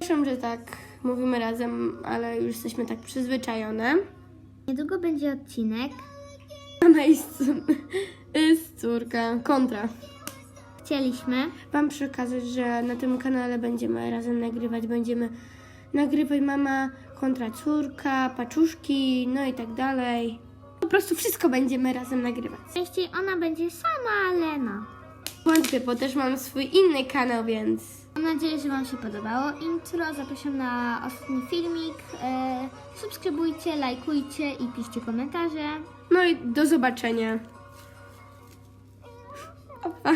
Przepraszam, że tak mówimy razem, ale już jesteśmy tak przyzwyczajone. Niedługo będzie odcinek. Mama jest, jest córka, kontra. Chcieliśmy, Wam przekazać, że na tym kanale będziemy razem nagrywać. Będziemy nagrywać mama kontra córka, paczuszki, no i tak dalej. Po prostu wszystko będziemy razem nagrywać. częściej ona będzie sama, ale no. Wątpię, bo też mam swój inny kanał, więc Mam nadzieję, że Wam się podobało intro. Zapraszam na ostatni filmik. E, subskrybujcie, lajkujcie i piszcie komentarze. no i do zobaczenia. Pa, pa.